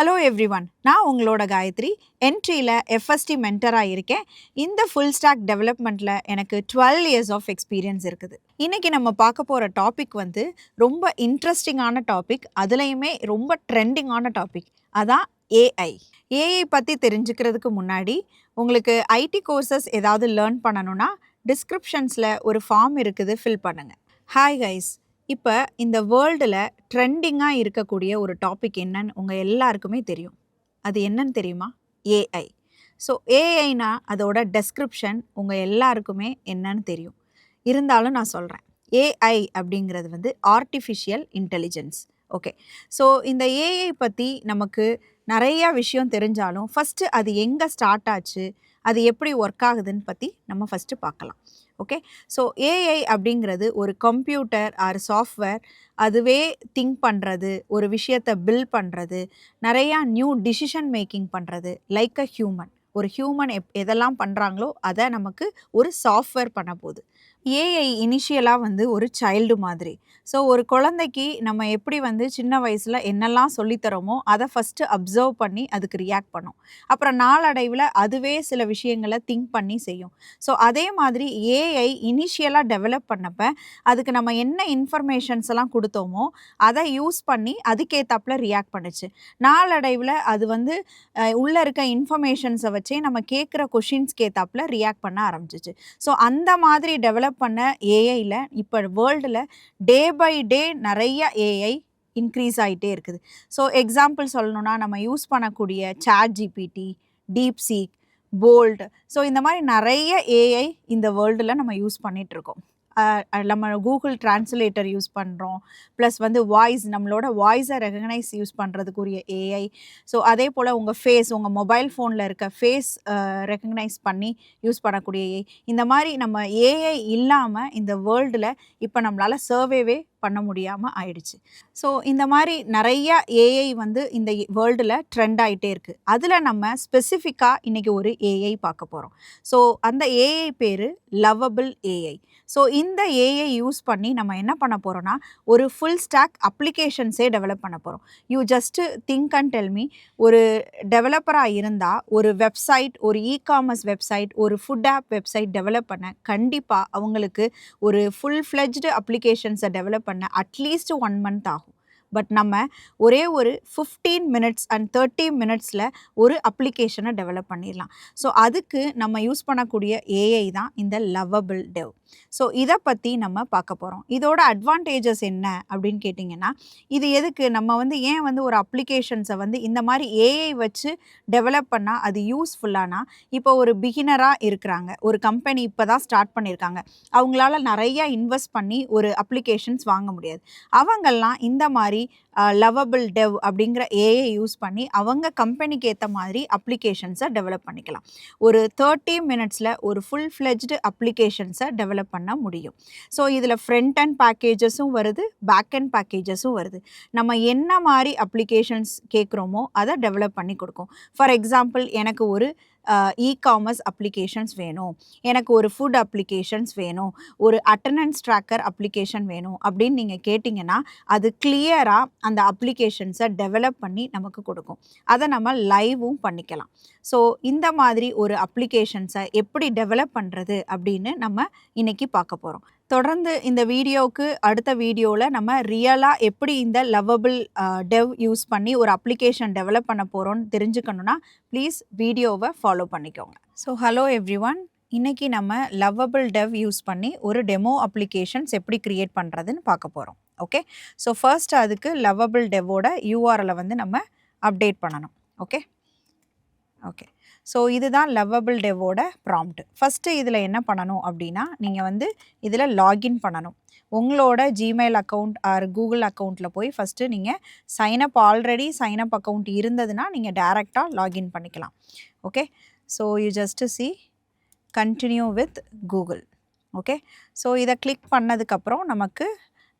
Hello every one நான் உங்களோட Gayatri. என்ட்ரியில் FST மென்டராக இருக்கேன். இந்த ஃபுல் ஸ்டாக் டெவலப்மெண்ட்டில் எனக்கு டுவெல் இயர்ஸ் ஆஃப் எக்ஸ்பீரியன்ஸ் இருக்குது. இன்றைக்கி நம்ம பார்க்க போகிற டாபிக் வந்து ரொம்ப இன்ட்ரெஸ்டிங்கான டாபிக் அதுலேயுமே ரொம்ப ட்ரெண்டிங்கான டாபிக் அதான் ஏஐ ஏஐ பற்றி தெரிஞ்சுக்கிறதுக்கு முன்னாடி உங்களுக்கு ஐடி கோர்சஸ் ஏதாவது லேர்ன் பண்ணணும்னா டிஸ்கிரிப்ஷன்ஸில் ஒரு ஃபார்ம் இருக்குது ஃபில் பண்ணுங்கள் ஹாய் கைஸ் இப்போ இந்த வேர்ல்டில் ட்ரெண்டிங்காக இருக்கக்கூடிய ஒரு டாபிக் என்னன்னு உங்கள் எல்லாருக்குமே தெரியும். அது என்னன்னு தெரியுமா? ஏஐ ஸோ ஏஐனா அதோட டெஸ்கிரிப்ஷன் உங்கள் எல்லாருக்குமே என்னன்னு தெரியும். இருந்தாலும் நான் சொல்கிறேன் ஏஐ அப்படிங்கிறது வந்து ஆர்டிஃபிஷியல் இன்டெலிஜென்ஸ் ஓகே ஸோ இந்த ஏஐ பற்றி நமக்கு நிறையா விஷயம் தெரிஞ்சாலும் ஃபஸ்ட்டு அது எங்கே ஸ்டார்ட் ஆச்சு அது எப்படி ஒர்க் ஆகுதுன்னு பற்றி நம்ம ஃபஸ்ட்டு பார்க்கலாம். ஓகே? ஸோ ஏஐ அப்படிங்கிறது ஒரு கம்ப்யூட்டர் ஆர் சாஃப்ட்வேர் அதுவே திங்க் பண்ணுறது ஒரு விஷயத்தை பில் பண்ணுறது நிறையா நியூ டிசிஷன் மேக்கிங் பண்ணுறது லைக் அ ஹியூமன். ஒரு ஹியூமன் எப் எதெல்லாம் பண்ணுறாங்களோ அதை நமக்கு ஒரு சாஃப்ட்வேர் பண்ண போகுது. ஏஐ இனிஷியலாக வந்து ஒரு சைல்டு மாதிரி. ஸோ ஒரு குழந்தைக்கு நம்ம எப்படி வந்து சின்ன வயசில் என்னெல்லாம் சொல்லித்தரோமோ அதை ஃபஸ்ட்டு அப்சர்வ் பண்ணி அதுக்கு ரியாக்ட் பண்ணும். அப்புறம் நாளடைவில் அதுவே சில விஷயங்களை திங்க் பண்ணி செய்யும். ஸோ அதே மாதிரி ஏஐ இனிஷியலாக டெவலப் பண்ணப்ப அதுக்கு நம்ம என்ன இன்ஃபர்மேஷன்ஸ் எல்லாம் கொடுத்தோமோ அதை யூஸ் பண்ணி அதுக்கேற்றாப்புல ரியாக்ட் பண்ணுச்சு. நாளடைவில் அது வந்து உள்ளே இருக்க இன்ஃபர்மேஷன்ஸை வச்சே நம்ம கேட்குற கொஷின்ஸ்க்கு ஏற்றாப்புல ரியாக்ட் பண்ண ஆரம்பிச்சிச்சு. ஸோ அந்த மாதிரி டெவலப் பண்ண ஏஐயில் இப்போ வேர்ல்டில் டே பை டே நிறைய ஏஐ இன்க்ரீஸ் ஆகிட்டே இருக்குது. ஸோ எக்ஸாம்பிள் சொல்லணுன்னா நம்ம யூஸ் பண்ணக்கூடிய ChatGPT DeepSeek Bolt so இந்த மாதிரி நிறைய ஏஐ இந்த வேர்ல்டில் நம்ம யூஸ் பண்ணிகிட்ருக்கோம் நம்ம கூகுள் டிரான்ஸ்லேட்டர் யூஸ் பண்ணுறோம் ப்ளஸ் வந்து வாய்ஸ் நம்மளோட வாய்ஸை ரெகனைஸ் யூஸ் பண்ணுறதுக்குரிய ஏஐ ஸோ அதே போல் உங்கள் ஃபேஸ் உங்கள் மொபைல் ஃபோனில் இருக்க ஃபேஸ் ரெக்கக்னைஸ் பண்ணி யூஸ் பண்ணக்கூடிய ஏஐ இந்த மாதிரி நம்ம ஏஐ இல்லாமல் இந்த வேர்ல்டில் இப்போ நம்மளால் சர்வேவே பண்ண முடியாமல் ஆயிடுச்சு. ஸோ இந்த மாதிரி நிறைய ஏஐ வந்து இந்த வேர்ல்டில் ட்ரெண்ட் ஆகிட்டே இருக்குது அதில் நம்ம ஸ்பெசிஃபிக்காக இன்றைக்கி ஒரு ஏஐ பார்க்க போகிறோம் ஸோ அந்த ஏஐ பேர் லவ்வபிள் ஏஐ ஸோ இந்த ஏஐ யூஸ் பண்ணி நம்ம என்ன பண்ண போகிறோன்னா ஒரு ஃபுல் ஸ்டாக் அப்ளிகேஷன்ஸே டெவலப் பண்ண போகிறோம் you just think and tell me ஒரு டெவலப்பராக இருந்தால் ஒரு வெப்சைட் ஒரு இ காமர்ஸ் வெப்சைட் ஒரு ஃபுட் ஆப் வெப்சைட் டெவலப் பண்ண கண்டிப்பாக அவங்களுக்கு ஒரு ஃபுல் ஃப்ளெஜ்டு அப்ளிகேஷன்ஸை டெவலப் பண்ண அட்லீஸ்ட் ஒன் மந்த் ஆகும். பட் நம்ம ஒரே ஒரு ஃபிஃப்டீன் மினிட்ஸ் அண்ட் தேர்ட்டி மினிட்ஸில் ஒரு அப்ளிகேஷனை டெவலப் பண்ணிடலாம். ஸோ அதுக்கு நம்ம யூஸ் பண்ணக்கூடிய ஏஐ தான் இந்த லவ்வபிள் டெவ் ஸோ இதை பற்றி நம்ம பார்க்க போகிறோம் இதோட அட்வான்டேஜஸ் என்ன அப்படின்னு கேட்டிங்கன்னா இது எதுக்கு? நம்ம வந்து ஏன் வந்து ஒரு அப்ளிகேஷன்ஸை வந்து இந்த மாதிரி ஏஐ வச்சு டெவலப் பண்ணால் அது யூஸ்ஃபுல்லானா இப்போ ஒரு பிகினராக இருக்கிறாங்க. ஒரு கம்பெனி இப்போ தான் ஸ்டார்ட் பண்ணியிருக்காங்க அவங்களால நிறையா இன்வெஸ்ட் பண்ணி ஒரு அப்ளிகேஷன்ஸ் வாங்க முடியாது. அவங்கெல்லாம் இந்த மாதிரி லவபிள் டெவ் அப்படிங்கிற ஏஐ யூஸ் பண்ணி அவங்க கம்பெனிக்கு ஏற்ற மாதிரி அப்ளிகேஷன்ஸை டெவலப் பண்ணிக்கலாம். ஒரு தேர்ட்டி மினிட்ஸில் ஒரு ஃபுல் ஃப்ளெஜ்டு அப்ளிகேஷன்ஸை டெவலப் பண்ண முடியும். ஸோ இதில் ஃப்ரண்ட் அண்ட் பேக்கேஜஸும் வருது பேக் அண்ட் பேக்கேஜஸும் வருது. நம்ம என்ன மாதிரி அப்ளிகேஷன்ஸ் கேட்குறோமோ அதை டெவலப் பண்ணி கொடுக்கும். ஃபார் எக்ஸாம்பிள் எனக்கு ஒரு இ காமர்ஸ் அப்ளிகேஷன்ஸ் வேணும். எனக்கு ஒரு ஃபுட் அப்ளிகேஷன்ஸ் வேணும். ஒரு அட்டண்டன்ஸ் ட்ராக்கர் அப்ளிகேஷன் வேணும் அப்படின்னு நீங்கள் கேட்டிங்கன்னா அது கிளியராக அந்த அப்ளிகேஷன்ஸை டெவலப் பண்ணி நமக்கு கொடுக்கும். அதை நம்ம லைவும் பண்ணிக்கலாம். ஸோ இந்த மாதிரி ஒரு அப்ளிகேஷன்ஸை எப்படி டெவலப் பண்ணுறது அப்படின்னு நம்ம இன்றைக்கி பார்க்க போகிறோம் தொடர்ந்து இந்த வீடியோவுக்கு அடுத்த வீடியோவில் நம்ம ரியலாக எப்படி இந்த லவ்வபிள் டெவ் யூஸ் பண்ணி ஒரு அப்ளிகேஷன் டெவலப் பண்ண போகிறோன்னு தெரிஞ்சுக்கணுன்னா ப்ளீஸ் வீடியோவை ஃபாலோ பண்ணிக்கோங்க. ஸோ ஹலோ எவ்ரி ஒன் இன்றைக்கி நம்ம லவ்வபிள் டெவ் யூஸ் பண்ணி ஒரு டெமோ அப்ளிகேஷன்ஸ் எப்படி க்ரியேட் பண்ணுறதுன்னு பார்க்க போகிறோம் ஓகே ஸோ ஃபர்ஸ்ட் அதுக்கு லவ்வபிள் டெவோட யூஆரில் வந்து நம்ம அப்டேட் பண்ணணும். ஓகே ஓகே ஸோ இதுதான் லவ்வபிள் டெவோட ப்ராம்ப்ட் ஃபஸ்ட்டு இதில் என்ன பண்ணணும் அப்படின்னா நீங்கள் வந்து இதில் லாகின் பண்ணணும். உங்களோட ஜிமெயில் அக்கௌண்ட் ஆர் கூகுள் அக்கௌண்ட்டில் போய் ஃபஸ்ட்டு நீங்கள் சைனப் ஆல்ரெடி சைனப் அக்கௌண்ட் இருந்ததுன்னா நீங்கள் டேரெக்டாக லாகின் பண்ணிக்கலாம். Okay so you just see continue with Google okay so இதை கிளிக் பண்ணதுக்கப்புறம் நமக்கு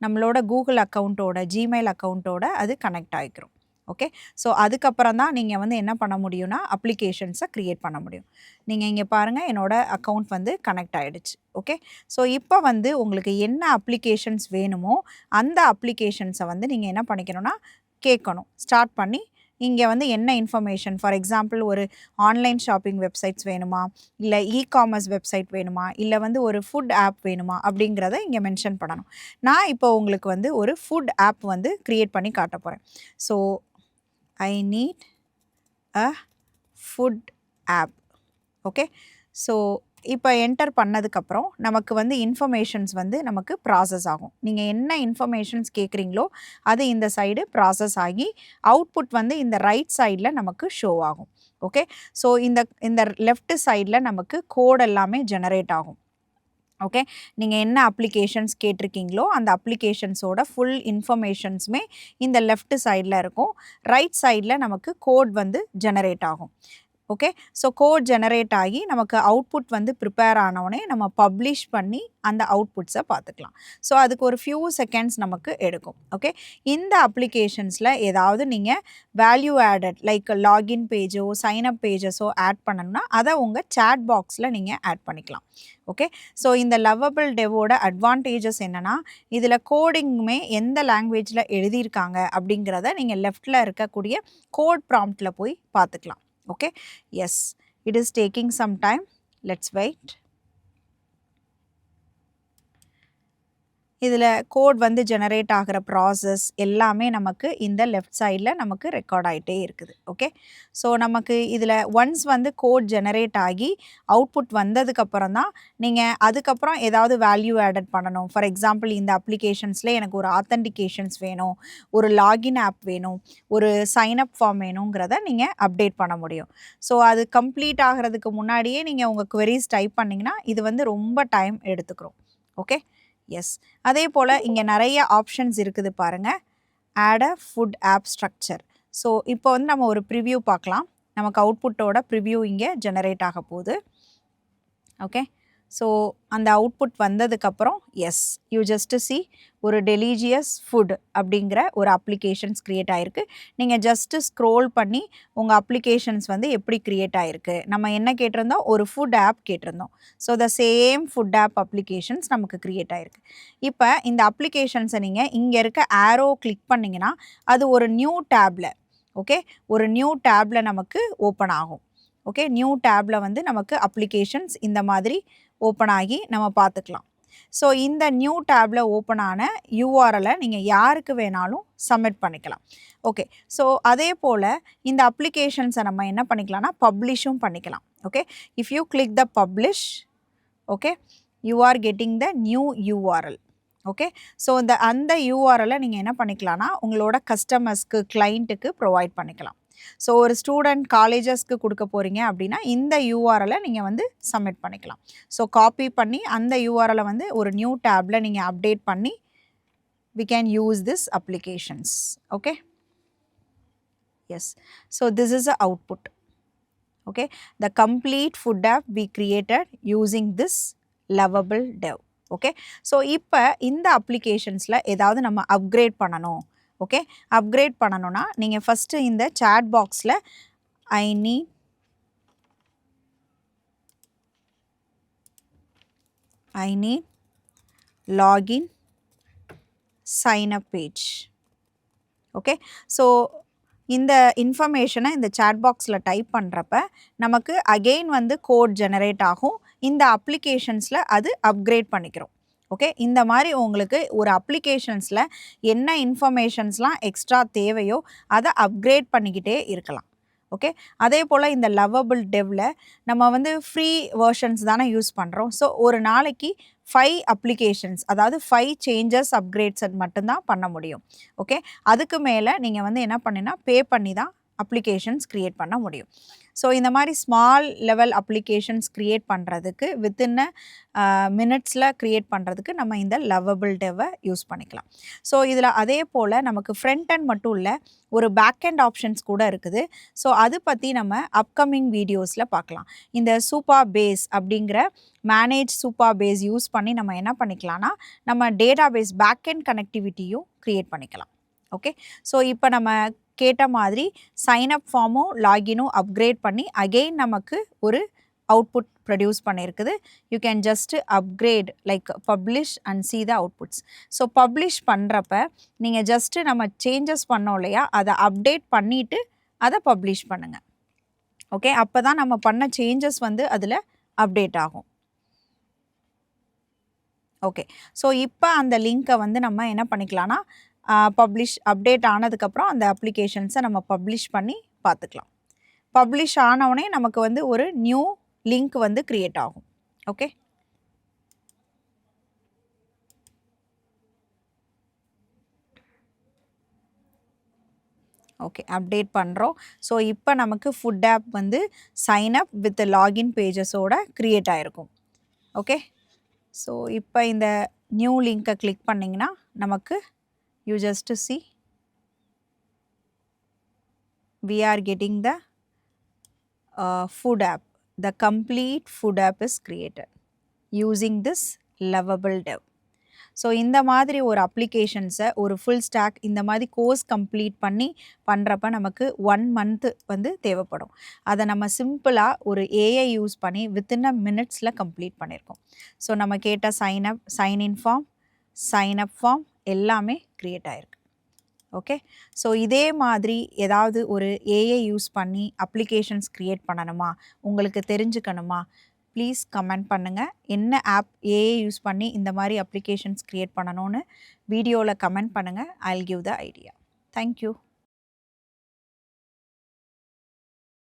நம்மளோட கூகுள் அக்கௌண்ட்டோட ஜிமெயில் அக்கௌண்ட்டோட அது கனெக்ட் ஆகிக்கிறோம் ஓகே? ஸோ அதுக்கப்புறம் தான் நீங்கள் வந்து என்ன பண்ண முடியும்னா அப்ளிகேஷன்ஸை க்ரியேட் பண்ண முடியும். நீங்கள் இங்கே பாருங்கள் என்னோடய அக்கௌண்ட் வந்து கனெக்ட் ஆகிடுச்சு ஓகே? ஸோ இப்போ வந்து உங்களுக்கு என்ன அப்ளிகேஷன்ஸ் வேணுமோ அந்த அப்ளிகேஷன்ஸை வந்து நீங்கள் என்ன பண்ணிக்கணும்னா கேட்கணும். ஸ்டார்ட் பண்ணி இங்கே வந்து என்ன இன்ஃபர்மேஷன்? ஃபார் எக்ஸாம்பிள் ஒரு ஆன்லைன் ஷாப்பிங் வெப்சைட்ஸ் வேணுமா? இல்லை இ காமர்ஸ் வெப்சைட் வேணுமா? இல்லை வந்து ஒரு ஃபுட் ஆப் வேணுமா? அப்படிங்கிறத இங்கே மென்ஷன் பண்ணணும். நான் இப்போ உங்களுக்கு வந்து ஒரு ஃபுட் ஆப் வந்து க்ரியேட் பண்ணி காட்ட போகிறேன் so I need a food app okay so இப்போ என்டர் பண்ணதுக்கப்புறம் நமக்கு வந்து இன்ஃபர்மேஷன்ஸ் வந்து நமக்கு ப்ராசஸ் ஆகும். நீங்கள் என்ன இன்ஃபர்மேஷன்ஸ் கேட்குறீங்களோ அது இந்த சைடு ப்ராசஸ் ஆகி அவுட்புட் வந்து இந்த ரைட் சைடில் நமக்கு ஷோ ஆகும். ஓகே ஸோ இந்த இந்த லெஃப்ட் சைடில் நமக்கு கோட் எல்லாமே ஜெனரேட் ஆகும். ஓகே நீங்கள் என்ன அப்ளிகேஷன்ஸ் கேட்டிருக்கீங்களோ அந்த அப்ளிகேஷன்ஸோட ஃபுல் இன்ஃபர்மேஷன்ஸுமே இந்த லெஃப்ட் சைடில் இருக்கும். ரைட் சைடில் நமக்கு கோட் வந்து ஜெனரேட் ஆகும். ஓகே? ஸோ கோட் ஜெனரேட் ஆகி நமக்கு அவுட்புட் வந்து ப்ரிப்பேர் ஆனவுடனே நம்ம பப்ளிஷ் பண்ணி அந்த அவுட்புட்ஸை பார்த்துக்கலாம் ஸோ அதுக்கு ஒரு ஃபியூ செகண்ட்ஸ் நமக்கு எடுக்கும். ஓகே? இந்த அப்ளிகேஷன்ஸில் ஏதாவது நீங்கள் வேல்யூ ஆடட் லைக் லாகின் பேஜோ சைனப் பேஜஸோ ஆட் பண்ணணும்னா அதை உங்கள் சேட் பாக்ஸில் நீங்கள் ஆட் பண்ணிக்கலாம். ஓகே? ஸோ இந்த லவ்வபிள் டெவோட அட்வான்டேஜஸ் என்னென்னா இதில் கோடிங்குமே எந்த லாங்குவேஜில் எழுதியிருக்காங்க அப்படிங்கிறத நீங்கள் லெஃப்டில் இருக்கக்கூடிய கோட் ப்ராம்ப்டில் போய் பார்த்துக்கலாம் okay? Yes. It is taking some time. Let's wait இதில் கோட் வந்து ஜெனரேட் ஆகிற ப்ராசஸ் எல்லாமே நமக்கு இந்த லெஃப்ட் சைடில் நமக்கு ரெக்கார்ட் ஆகிட்டே இருக்குது. ஓகே ஸோ நமக்கு இதில் ஒன்ஸ் வந்து கோட் ஜெனரேட் ஆகி அவுட்புட் வந்ததுக்கப்புறம் தான் நீங்கள் அதுக்கப்புறம் ஏதாவது வேல்யூ ஆடட் பண்ணணும். ஃபார் எக்ஸாம்பிள் இந்த அப்ளிகேஷன்ஸில் எனக்கு ஒரு ஆத்தன்டிகேஷன்ஸ் வேணும் ஒரு லாகின் ஆப் வேணும் ஒரு சைன்அப் ஃபார்ம் வேணுங்கிறத நீங்கள் அப்டேட் பண்ண முடியும். ஸோ அது கம்ப்ளீட் ஆகிறதுக்கு முன்னாடியே நீங்கள் உங்கள் குவரிஸ் டைப் பண்ணிங்கன்னா இது வந்து ரொம்ப டைம் எடுத்துக்கிறோம் ஓகே எஸ் அதே போல் இங்கே நிறைய ஆப்ஷன்ஸ் இருக்குது பாருங்கள் add a food app structure so இப்போ வந்து நம்ம ஒரு ப்ரிவ்யூ பார்க்கலாம். நமக்கு அவுட்புட்டோட ப்ரிவ்யூ இங்கே ஜெனரேட் ஆக போகுது. ஓகே ஸோ அந்த அவுட்புட் வந்ததுக்கப்புறம் எஸ் யூ ஜஸ்ட் சி ஒரு டெலிஜியஸ் ஃபுட் அப்படிங்கிற ஒரு அப்ளிகேஷன்ஸ் க்ரியேட் ஆகிருக்கு நீங்கள் ஜஸ்ட்டு ஸ்க்ரோல் பண்ணி உங்கள் அப்ளிகேஷன்ஸ் வந்து எப்படி க்ரியேட் ஆகிருக்கு நம்ம என்ன கேட்டிருந்தோம்? ஒரு ஃபுட் ஆப் கேட்டிருந்தோம். So the same food app applications நமக்கு க்ரியேட் ஆகிருக்கு இப்போ இந்த அப்ளிகேஷன்ஸை நீங்கள் இங்கே இருக்க ஆரோ கிளிக் பண்ணிங்கன்னா அது ஒரு நியூ டேப்பில் ஓகே ஒரு நியூ டேப்பில் நமக்கு ஓப்பன் ஆகும். ஓகே நியூ டேப்பில் வந்து நமக்கு அப்ளிகேஷன்ஸ் இந்த மாதிரி ஓப்பன் ஆகி நம்ம பார்த்துக்கலாம். ஸோ இந்த நியூ டேப்பில் ஓப்பன் ஆன யூஆர்எலை நீங்கள் யாருக்கு வேணாலும் சப்மிட் பண்ணிக்கலாம். ஓகே ஸோ அதே போல் இந்த அப்ளிகேஷன்ஸை நம்ம என்ன பண்ணிக்கலாம்னா பப்ளிஷும் பண்ணிக்கலாம். Okay if you click the publish okay you are getting the new URL okay so இந்த அந்த யூஆர்எலை நீங்கள் என்ன பண்ணிக்கலாம்னா உங்களோட கஸ்டமர்ஸ்க்கு கிளைண்ட்டுக்கு ப்ரொவைட் பண்ணிக்கலாம். ஸோ ஒரு ஸ்டூடெண்ட் காலேஜஸ்க்கு கொடுக்க போகிறீங்க அப்படின்னா இந்த யூஆர்எலை நீங்கள் வந்து சப்மிட் பண்ணிக்கலாம். ஸோ காப்பி பண்ணி அந்த யூஆர்எலை வந்து ஒரு நியூ டேப்பில் நீங்கள் அப்டேட் பண்ணி we can use this applications okay yes so this is a output okay the complete food app we created using this Lovable dev okay so இப்போ இந்த அப்ளிகேஷன்ஸில் ஏதாவது நம்ம அப்கிரேட் பண்ணணும். ஓகே? அப்கிரேட் பண்ணணும்னா நீங்கள் ஃபஸ்ட்டு இந்த சேட் பாக்ஸில் I need I need login sign up page okay? So இந்த இன்ஃபர்மேஷனை இந்த சேட் பாக்ஸில் டைப் பண்ணுறப்ப நமக்கு அகெயின் வந்து கோட் ஜெனரேட் ஆகும். இந்த அப்ளிகேஷன்ஸில் அது அப்கிரேட் பண்ணிக்கிறோம். ஓகே? இந்த மாதிரி உங்களுக்கு ஒரு அப்ளிகேஷன்ஸில் என்ன இன்ஃபர்மேஷன்ஸ்லாம் எக்ஸ்ட்ரா தேவையோ அதை அப்கிரேட் பண்ணிக்கிட்டே இருக்கலாம். ஓகே? அதே போல் இந்த லவ்வபிள் டெவ்வில் நம்ம வந்து ஃப்ரீ வேர்ஷன்ஸ் தானே யூஸ் பண்ணுறோம் ஸோ ஒரு நாளைக்கு ஃபைவ் அப்ளிகேஷன்ஸ் அதாவது ஃபைவ் சேஞ்சஸ் அப்கிரேட்ஸ் மட்டும்தான் பண்ண முடியும். ஓகே? அதுக்கு மேலே நீங்கள் வந்து என்ன பண்ணினா பே பண்ணி தான் அப்ளிகேஷன்ஸ் க்ரியேட் பண்ண முடியும். ஸோ இந்த மாதிரி ஸ்மால் லெவல் அப்ளிகேஷன்ஸ் க்ரியேட் பண்ணுறதுக்கு வித்தின் மினிட்ஸில் க்ரியேட் பண்ணுறதுக்கு நம்ம இந்த லவ்வபிள் டெவை யூஸ் பண்ணிக்கலாம். ஸோ இதில் அதே போல் நமக்கு ஃப்ரண்ட் அண்ட் மட்டும் இல்லை ஒரு பேக் அண்ட் ஆப்ஷன்ஸ் கூட இருக்குது. ஸோ அது பற்றி நம்ம அப்கமிங் வீடியோஸில் பார்க்கலாம். இந்த சூப்பர் பேஸ் அப்படிங்கிற மேனேஜ் சூப்பர் பேஸ் யூஸ் பண்ணி நம்ம என்ன பண்ணிக்கலாம்னா நம்ம டேட்டா பேஸ் பேக் அண்ட் கனெக்டிவிட்டியும் க்ரியேட் பண்ணிக்கலாம். ஓகே ஸோ இப்போ நம்ம கேட்ட மாதிரி சைன்அப் ஃபார்மும் லாகினும் அப்கிரேட் பண்ணி அகெயின் நமக்கு ஒரு அவுட்புட் ப்ரொடியூஸ் பண்ணியிருக்குது you can just upgrade like publish and see the outputs so publish பண்ணுறப்ப நீங்கள் ஜஸ்ட்டு நம்ம சேஞ்சஸ் பண்ணோம் இல்லையா அதை அப்டேட் பண்ணிவிட்டு அதை பப்ளிஷ் பண்ணுங்கள் ஓகே அப்போ தான் நம்ம பண்ண சேஞ்சஸ் வந்து அதில் அப்டேட் ஆகும். ஓகே ஸோ இப்போ அந்த லிங்க்கை வந்து நம்ம என்ன பண்ணிக்கலாம்னா பப்ளிஷ் அப்டேட் ஆனதுக்கப்புறம் அந்த அப்ளிகேஷன்ஸை நம்ம பப்ளிஷ் பண்ணி பார்த்துக்கலாம். பப்ளிஷ் ஆனவுடனே நமக்கு வந்து ஒரு நியூ லிங்க் வந்து க்ரியேட் ஆகும். ஓகே ஓகே அப்டேட் பண்ணுறோம் ஸோ இப்போ நமக்கு ஃபுட் ஆப் வந்து சைன் அப் வித் லாகின் பேஜஸோட க்ரியேட் ஆகிருக்கும் ஓகே ஸோ இப்போ இந்த நியூ லிங்க்கை கிளிக் பண்ணிங்கன்னா நமக்கு you just see. We are getting the uh, food app. The complete food app is created using this lovable dev. So இந்த மாதிரி ஒரு அப்ளிகேஷன்ஸை ஒரு ஃபுல் ஸ்டாக் இந்த மாதிரி கோர்ஸ் கம்ப்ளீட் பண்ணி பண்ணுறப்ப நமக்கு ஒன் மந்த்து வந்து தேவைப்படும். அதை நம்ம சிம்பிளாக ஒரு ஏஐ யூஸ் பண்ணி வித்தின் அ மினிட்ஸில் கம்ப்ளீட் பண்ணியிருக்கோம் ஸோ நம்ம கேட்ட sign up sign in form sign up form எல்லாமே க்ரியேட் ஆகிருக்கு ஓகே ஸோ இதே மாதிரி ஏதாவது ஒரு ஏஐ யூஸ் பண்ணி அப்ளிகேஷன்ஸ் க்ரியேட் பண்ணணுமா? உங்களுக்கு தெரிஞ்சுக்கணுமா? ப்ளீஸ் கமெண்ட் பண்ணுங்கள் என்ன ஆப் ஏஐ யூஸ் பண்ணி இந்த மாதிரி அப்ளிகேஷன்ஸ் க்ரியேட் பண்ணணும்னு வீடியோவில் கமெண்ட் பண்ணுங்கள் I give the idea thank you